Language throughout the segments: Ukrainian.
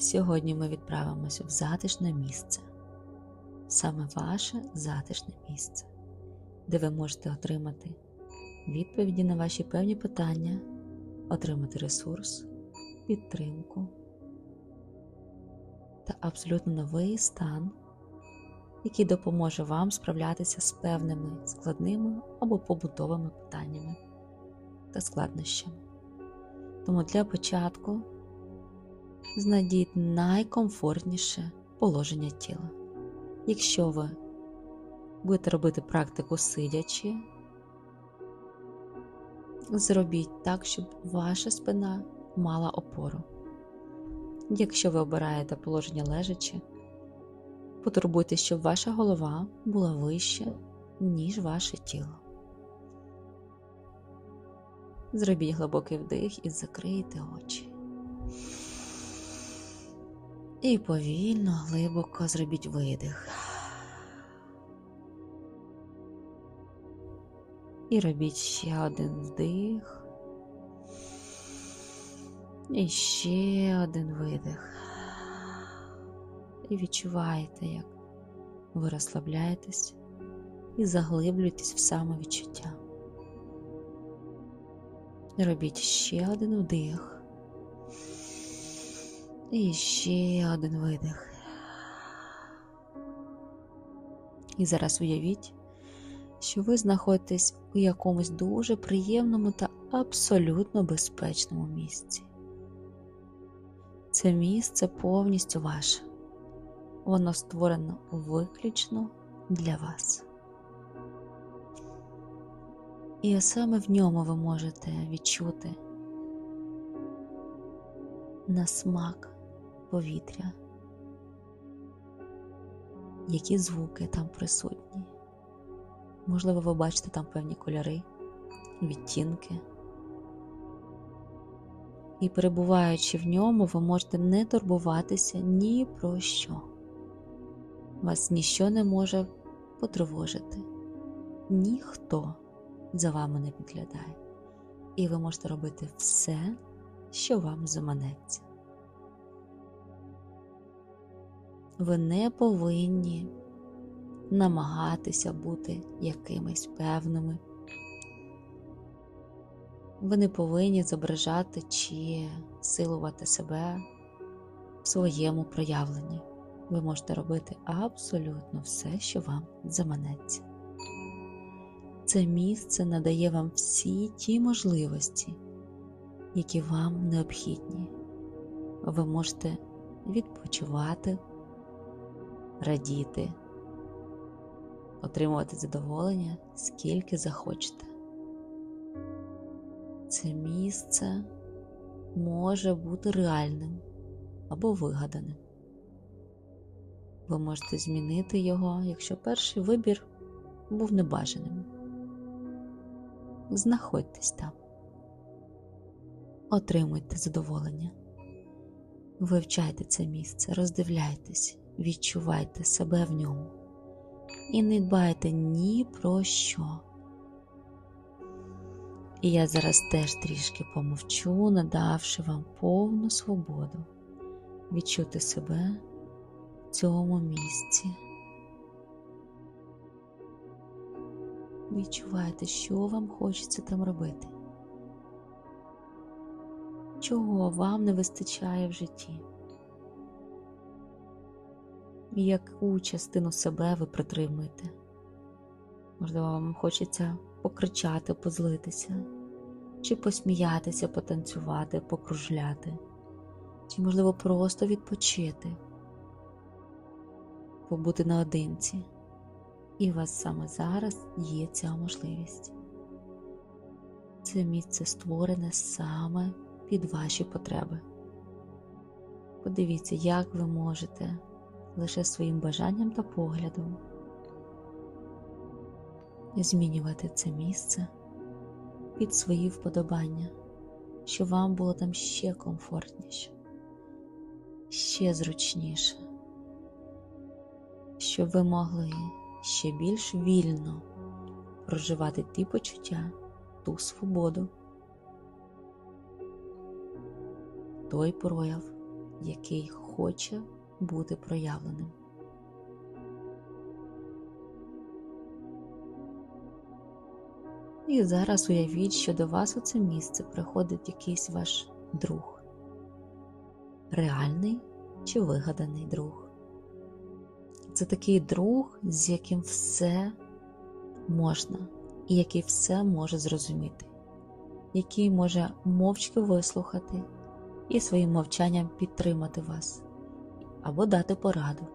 Сьогодні ми відправимося в затишне місце, саме ваше затишне місце, де ви можете отримати відповіді на ваші певні питання, отримати ресурс, підтримку та абсолютно новий стан, який допоможе вам справлятися з певними складними або побутовими питаннями та складнощами. Тому для початку знайдіть найкомфортніше положення тіла. Якщо ви будете робити практику сидячи, зробіть так, щоб ваша спина мала опору. Якщо ви обираєте положення лежачи, потурбуйтесь, щоб ваша голова була вище, ніж ваше тіло. Зробіть глибокий вдих і закрийте очі. І повільно, глибоко зробіть видих. І робіть ще один вдих. І ще один видих. І відчуваєте, як ви розслабляєтесь і заглиблюєтесь в самовідчуття. Робіть ще один вдих. І ще один видих. І зараз уявіть, що ви знаходитесь у якомусь дуже приємному та абсолютно безпечному місці. Це місце повністю ваше. Воно створено виключно для вас. І саме в ньому ви можете відчути на смак повітря, які звуки там присутні. Можливо, ви бачите там певні кольори, відтінки. І перебуваючи в ньому, ви можете не турбуватися ні про що. Вас ніщо не може потривожити, ніхто за вами не підглядає, і ви можете робити все, що вам заманеться. Ви не повинні намагатися бути якимись певними. Ви не повинні зображати чи силувати себе в своєму проявленні. Ви можете робити абсолютно все, що вам заманеться. Це місце надає вам всі ті можливості, які вам необхідні. Ви можете відпочивати, радіти, отримувати задоволення скільки захочете. Це місце може бути реальним або вигаданим. Ви можете змінити його, якщо перший вибір був небажаним. Знаходьтесь там, отримуйте задоволення, вивчайте це місце, роздивляйтесь, відчувайте себе в ньому і не дбайте ні про що. І я зараз теж трішки помовчу, надавши вам повну свободу відчути себе в цьому місці. Відчувайте, що вам хочеться там робити, чого вам не вистачає в житті, яку частину себе ви притримуєте. Можливо, вам хочеться покричати, позлитися, чи посміятися, потанцювати, покружляти, чи, можливо, просто відпочити, побути наодинці. І у вас саме зараз є ця можливість. Це місце створене саме під ваші потреби. Подивіться, як ви можете лише своїм бажанням та поглядом. Змінювати це місце під свої вподобання, щоб вам було там ще комфортніше, ще зручніше, щоб ви могли ще більш вільно проживати ті почуття, ту свободу, той прояв, який хоче бути проявленим. І зараз уявіть, що до вас у це місце приходить якийсь ваш друг, реальний чи вигаданий друг. Це такий друг, з яким все можна, і який все може зрозуміти, який може мовчки вислухати і своїм мовчанням підтримати вас або дати пораду.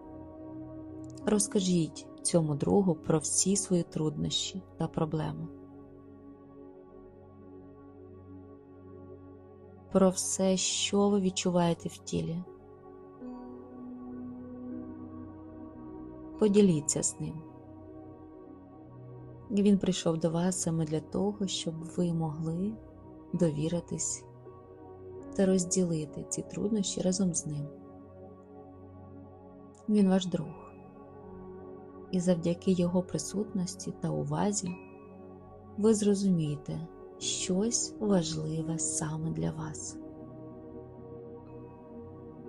Розкажіть цьому другу про всі свої труднощі та проблеми. Про все, що ви відчуваєте в тілі. Поділіться з ним. Він прийшов до вас саме для того, щоб ви могли довіритись та розділити ці труднощі разом з ним. Він ваш друг, і завдяки його присутності та увазі ви зрозумієте щось важливе саме для вас.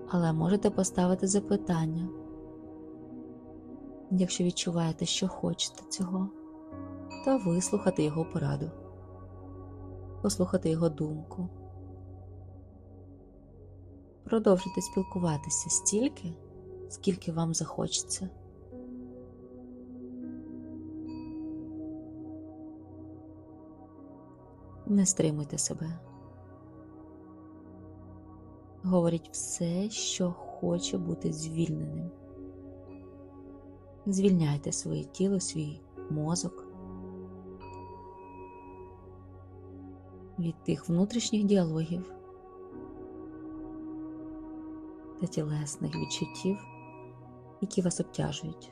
Але можете поставити запитання, якщо відчуваєте, що хочете цього, та вислухати його пораду, послухати його думку. Продовжуйте спілкуватися стільки, скільки вам захочеться. Не стримуйте себе. Говоріть все, що хоче бути звільненим. Звільняйте своє тіло, свій мозок від тих внутрішніх діалогів та тілесних відчуттів, які вас обтяжують.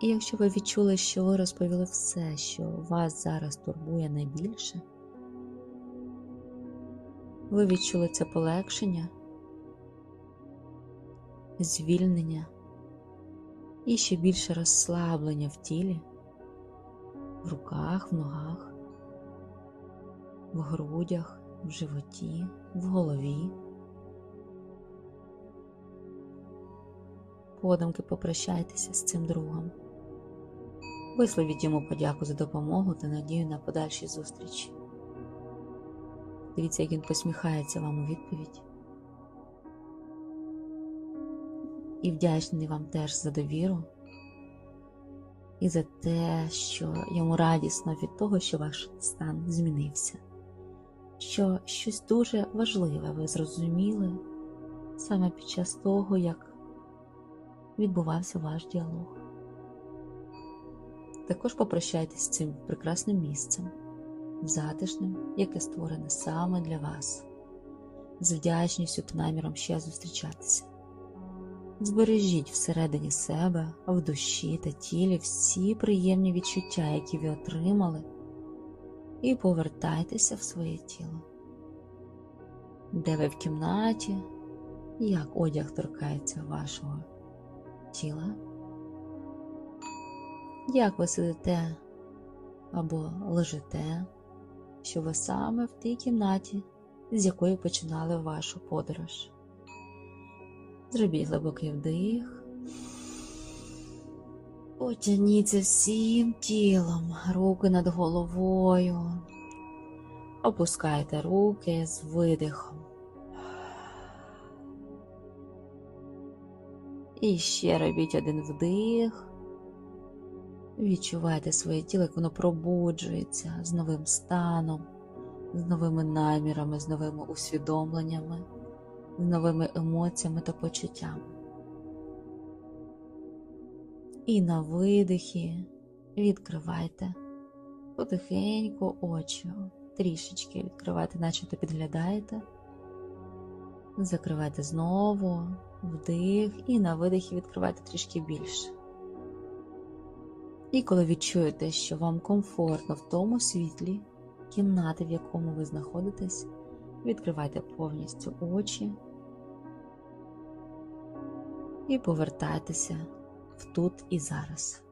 І якщо ви відчули, що ви розповіли все, що вас зараз турбує найбільше, ви відчули це полегшення, звільнення і ще більше розслаблення в тілі, в руках, в ногах, в грудях, в животі, в голові. Подумки попрощайтеся з цим другом. Висловіть йому подяку за допомогу та надію на подальші зустрічі. Дивіться, як він посміхається вам у відповідь. І вдячний вам теж за довіру і за те, що йому радісно від того, що ваш стан змінився, що щось дуже важливе ви зрозуміли саме під час того, як відбувався ваш діалог. Також попрощайтесь з цим прекрасним місцем, затишним, яке створене саме для вас, з вдячністю та наміром ще зустрічатися. Збережіть всередині себе, в душі та тілі всі приємні відчуття, які ви отримали, і повертайтеся в своє тіло, де ви в кімнаті, як одяг торкається вашого тіла? Як ви сидите або лежите, що ви саме в тій кімнаті, з якої починали вашу подорож. Зробіть глибокий вдих, потягніться всім тілом, руки над головою, опускайте руки з видихом. І ще робіть один вдих. Відчувайте своє тіло, як воно пробуджується з новим станом, з новими намірами, з новими усвідомленнями, з новими емоціями та почуттями. І на видихі відкривайте потихеньку очі, трішечки відкривайте, начебто підглядаєте, закривайте знову, вдих, і на видихі відкривайте трішки більше. І коли відчуєте, що вам комфортно в тому світлі, кімнати, в якому ви знаходитесь, відкривайте повністю очі і повертайтеся в тут і зараз.